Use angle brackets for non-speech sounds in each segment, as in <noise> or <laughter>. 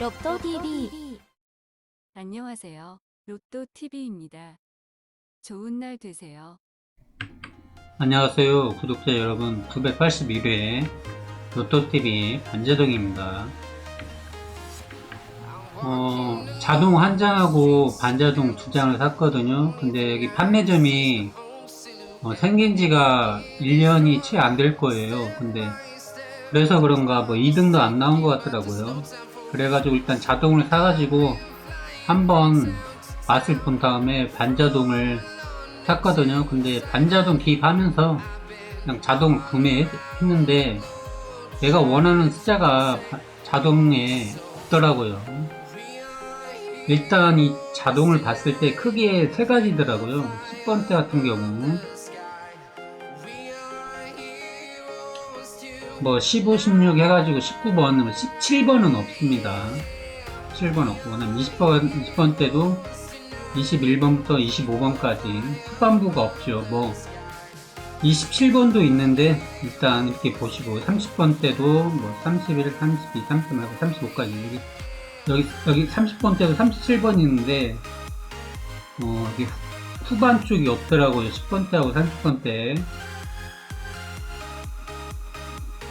로또 TV 안녕하세요. 로또 TV입니다. 좋은 날 되세요. 안녕하세요 구독자 여러분. 981회 로또TV 반자동입니다. 어, 자동 한 장하고 반자동 두 장을 샀거든요. 근데 여기 판매점이 어, 생긴 지가 1년이 채 안 될 거예요. 근데 그래서 그런가 뭐 2등도 안 나온 것 같더라고요 그래가지고 일단 자동을 사가지고 한번 맛을 본 다음에 반자동을 샀거든요. 근데 반자동 기입하면서 그냥 자동 구매했는데 내가 원하는 숫자가 바- 자동에 없더라고요. 일단 이 자동을 봤을 때 크게 세 가지더라고요. 10번대 같은 경우 뭐 15, 16 해가지고 19번, 17번은 없습니다. 17번 없고, 그 다음 20번, 20번 때도 21번부터 25번까지 후반부가 없죠. 뭐 27번도 있는데 일단 이렇게 보시고 30번 때도 뭐 31, 32, 33하고 35까지 여기 여기 여기 30번 때도 37번 있는데 어 여기 후- 후반 쪽이 없더라고요. 10번 때하고 30번 때.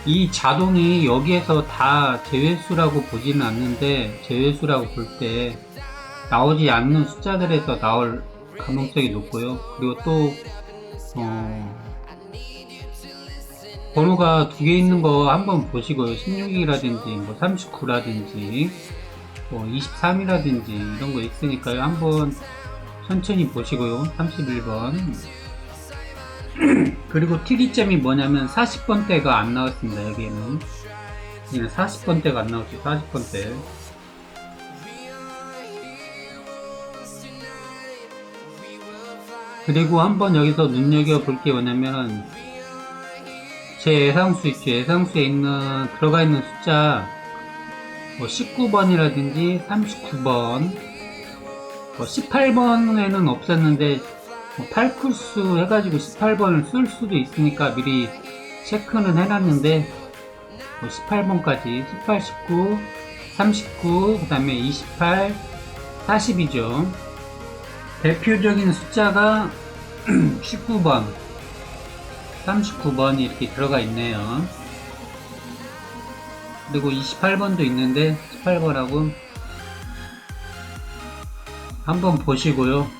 이 자동이 여기에서 다 제외수라고 보지는 않는데 제외수라고 볼 때 나오지 않는 숫자들에서 나올 가능성이 높고요. 그리고 또 어, 번호가 두 개 있는 거 한번 보시고요. 16이라든지 뭐 39라든지 뭐 23이라든지 이런 거 있으니까요. 한번 천천히 보시고요. 31번 그리고 특이점이 뭐냐면 40번대가 안 나왔습니다. 여기에는 여기는 40번대가 안 나왔죠. 40번대 그리고 한번 여기서 눈여겨볼 게 뭐냐면 제 예상수 있죠 예상수에 있는 들어가 있는 숫자 뭐 19번이라든지 39번 뭐 18번에는 없었는데 뭐 8쿠스 해가지고 18번을 쓸 수도 있으니까 미리 체크는 해놨는데 뭐 18번까지 18, 19, 39, 그 다음에 28, 40이죠 대표적인 숫자가 <clears throat> 19번, 39번이 이렇게 들어가 있네요. 그리고 28번도 있는데 18번하고 한번 보시고요.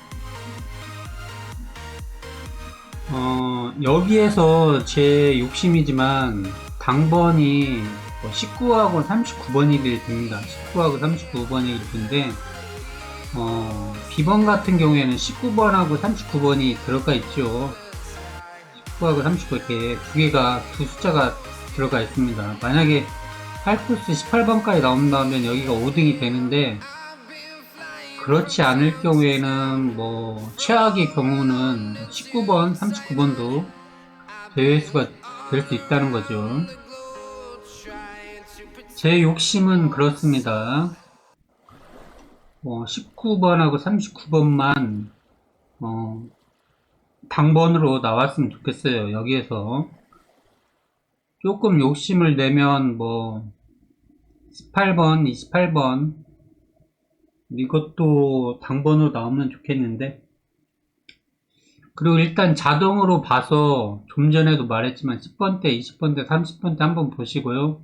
여기에서 제 욕심이지만 당번이 19하고 39번이 됩니다. 19하고 39번이 있는데 어, B번 같은 경우에는 19번하고 39번이 들어가 있죠. 19하고 39 이렇게 두 개가, 두 숫자가 들어가 있습니다. 만약에 8코스 18번까지 나온다면 여기가 5등이 되는데, 그렇지 않을 경우에는 뭐, 최악의 경우는 19번, 39번도 제외수가 될 수 있다는 거죠. 제 욕심은 그렇습니다. 어, 19번하고 39번만 어, 당번으로 나왔으면 좋겠어요. 여기에서 조금 욕심을 내면 뭐 18번, 28번 이것도 당번으로 나오면 좋겠는데 그리고 일단 자동으로 봐서 좀 전에도 말했지만 10번대, 20번대, 30번대 한번 보시고요.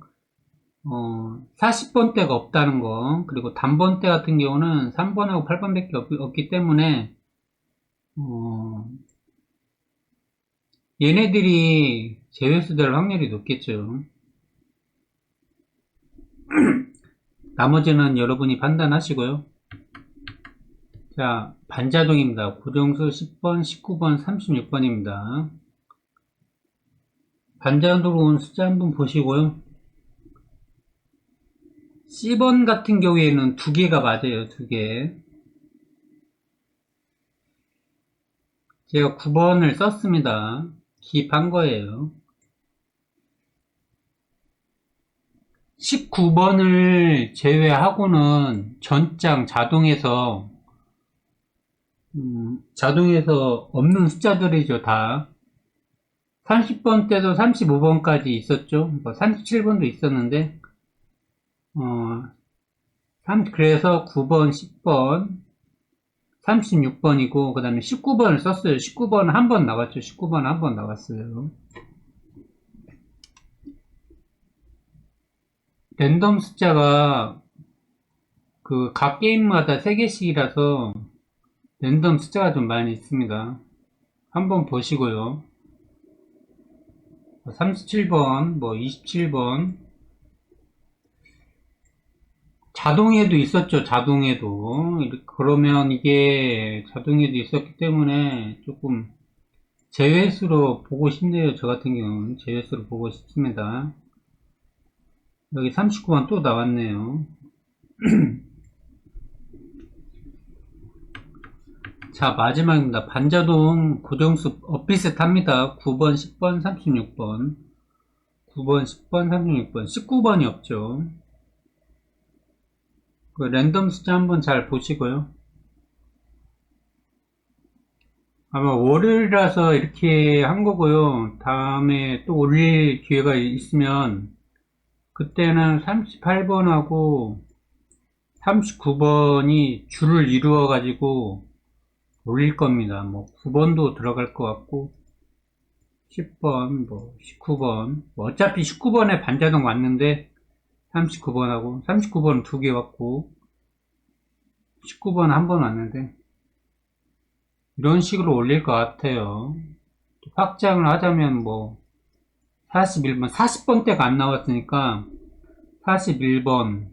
어, 40번대가 없다는 거, 그리고 단번대 같은 경우는 3번하고 8번밖에 없, 기 때문에, 어, 얘네들이 제외수 될 확률이 높겠죠. <clears throat> 나머지는 여러분이 판단하시고요. 자, 반자동입니다. 고정수 10번, 19번, 36번입니다. 반자동으로 온 숫자 한번 보시고요. C번 같은 경우에는 두 개가 맞아요, 두 개. 제가 9번을 썼습니다. 기입한 거예요. 19번을 제외하고는 전장 자동에서 음, 자동에서 없는 숫자들이죠, 다. 30번 때도 35번까지 있었죠. 뭐 37번도 있었는데, 어, 삼- 그래서 9번, 10번, 36번이고, 그 다음에 19번을 썼어요. 19번 한 번 나갔죠. 19번 한 번 나갔어요. 랜덤 숫자가 그 각 게임마다 3개씩이라서 랜덤 숫자가 좀 많이 있습니다. 한번 보시고요. 37번, 뭐 27번. 자동에도 있었죠, 자동에도. 그러면 이게 자동에도 있었기 때문에 조금 제외수로 보고 싶네요. 저 같은 경우는 제외수로 보고 싶습니다. 여기 39번 또 나왔네요. <clears throat> 자, 마지막입니다. 반자동 고정수 엇비슷합니다. 9번, 10번, 36번. 9번, 10번, 36번. 19번이 없죠. 그 랜덤 숫자 한번 잘 보시고요. 아마 월요일이라서 이렇게 한 거고요. 다음에 또 올릴 기회가 있으면 그때는 38번하고 39번이 줄을 이루어 가지고 올릴 겁니다. 뭐 9번도 들어갈 것 같고 10번, 뭐 19번 뭐 어차피 19번에 반자동 왔는데 39번하고 39번은 두개 왔고 19번 한 번 왔는데 이런 식으로 올릴 것 같아요. 또 확장을 하자면 뭐 41번, 40번 대가 안 나왔으니까 41번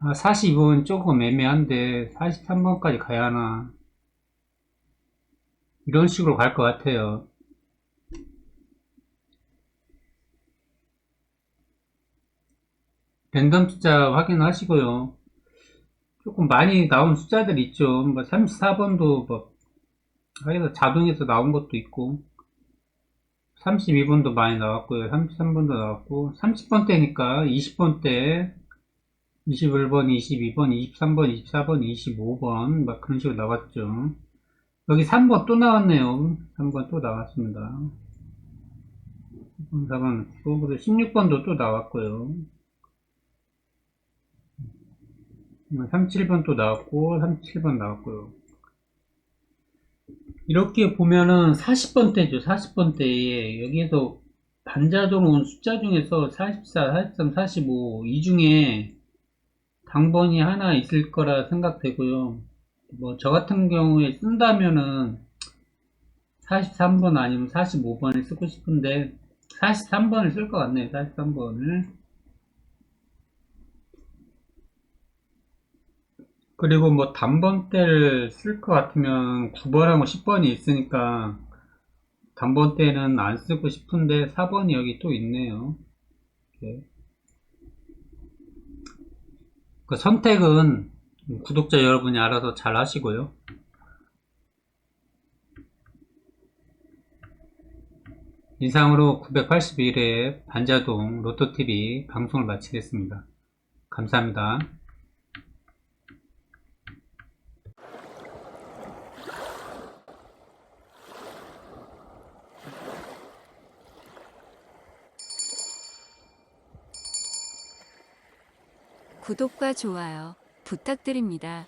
아, 42번 조금 애매한데 43번까지 가야 하나 이런 식으로 갈 것 같아요. 랜덤 숫자 확인하시고요. 조금 많이 나온 숫자들 있죠. 뭐 34번도 뭐 하여서 자동에서 나온 것도 있고 32번도 많이 나왔고요. 33번도 나왔고 30번 대니까 20번 대 21번, 22번, 23번, 24번, 25번 막 그런 식으로 나왔죠. 여기 3번 또 나왔네요. 3번 또 나왔습니다. 4번, 16번도 또 나왔고요. 37번 또 나왔고, 37번 나왔고요. 이렇게 보면은 40번 대죠. 40번 대에 여기에서 반자동 온 숫자 중에서 44, 43, 45 이 중에 당번이 하나 있을 거라 생각되고요. 뭐 저 같은 경우에 쓴다면은 43번 아니면 45번을 쓰고 싶은데 43번을 쓸 것 같네요. 43번을. 그리고 뭐 단번대를 쓸 것 같으면 9번하고 10번이 있으니까 단번대는 안 쓰고 싶은데 4번이 여기 또 있네요. 그 선택은 구독자 여러분이 알아서 잘 하시고요. 이상으로 981회 반자동 로또TV 방송을 마치겠습니다. 감사합니다. 구독과 좋아요 부탁드립니다.